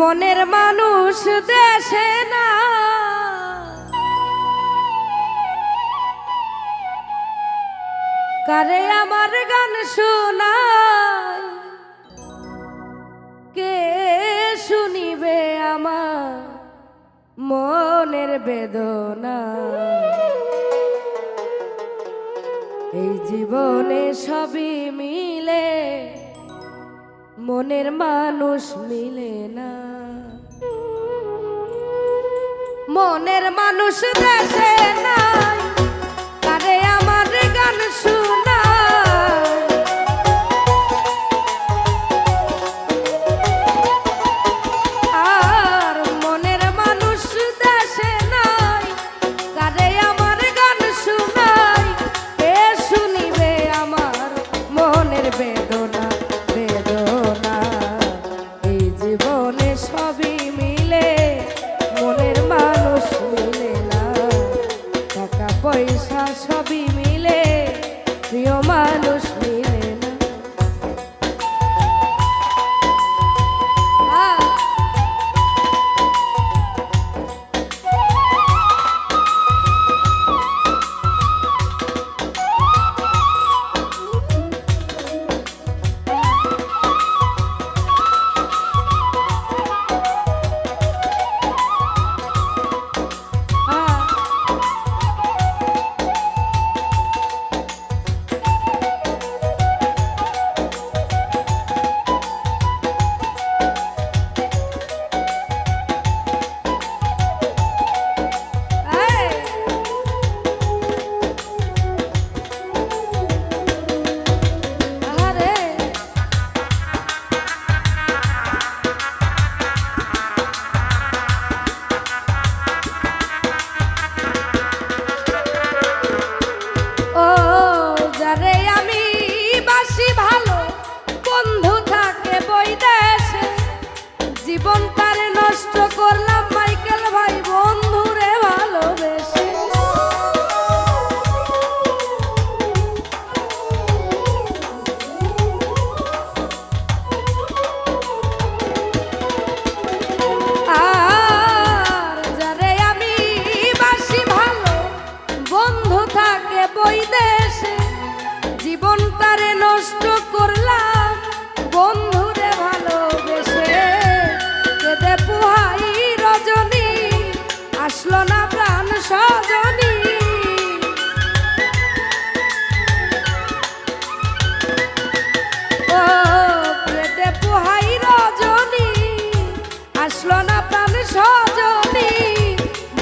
মনের মানুষ দেশে না। কারে আমার গান শোনায়? কে শুনিবে আমার মনের বেদনা? এই জীবনে সবই মিলে মনের মানুষ মিলে না। মনের মানুষ দেশে নাই তারে আমার গান শোনায়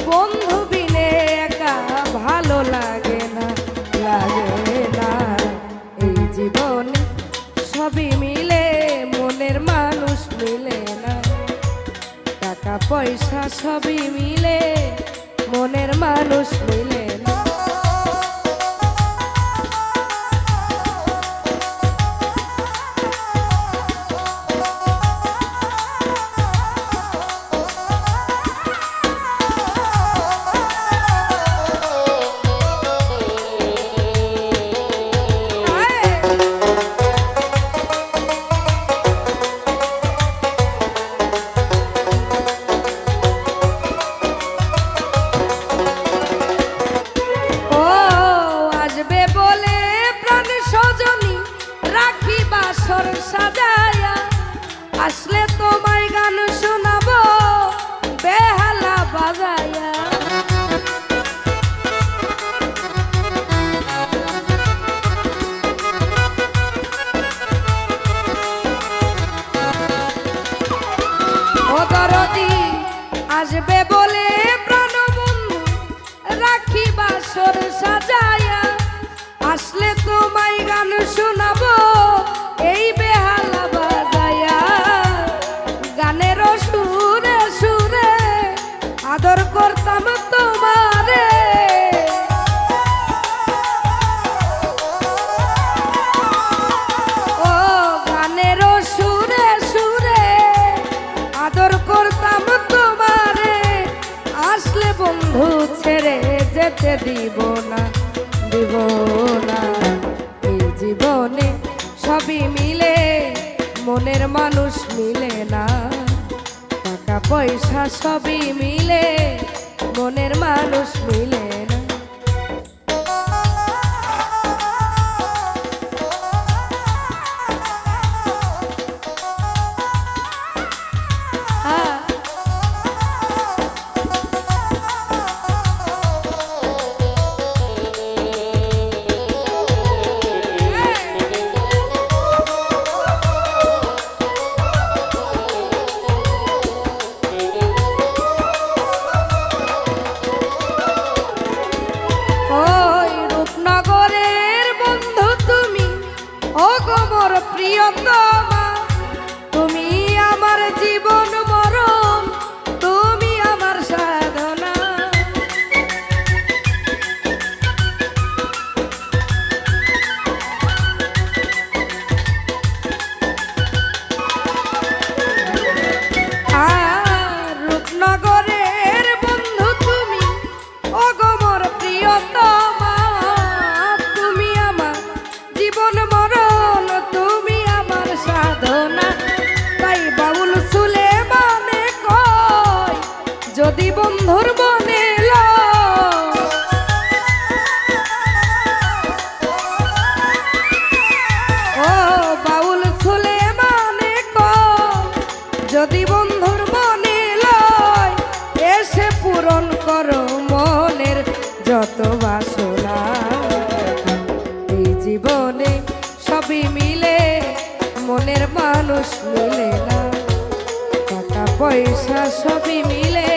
বন্ধু বিনে একা ভালো লাগে না লাগে না। সবই মিলে, মনের না। টাকা পয়সা সবই মিলে, মনের মানুষ মিলে না। যেতে দিব না দিব না। এই জীবনে সবই মিলে, মনের মানুষ মিলে না। টাকা পয়সা সবই মিলে, মনের মানুষ মিলে প্রিয়তমা বন্ধুর মনে ও বাউল সুলে মানে যদি বন্ধুর মনে লয়, এসে পূরণ করো মনের যত বাসনা। এই জীবনে সবই মিলে, মনের মানুষ মিলে না। টাকা পয়সা সবই মিলে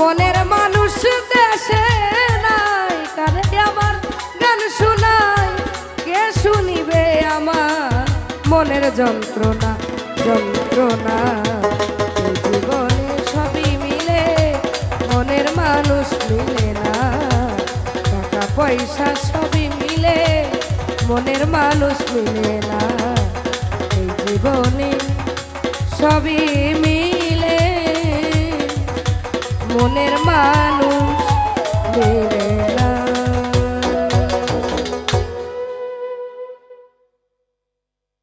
মনের মানুষ দেশে নাই কারে আমার গান শোনাই কে শুনিবে আমার মনের যন্ত্রণা যন্ত্রণা? মিলে না। টাকা পয়সা সবই মিলে মনের মানুষ মিলে না।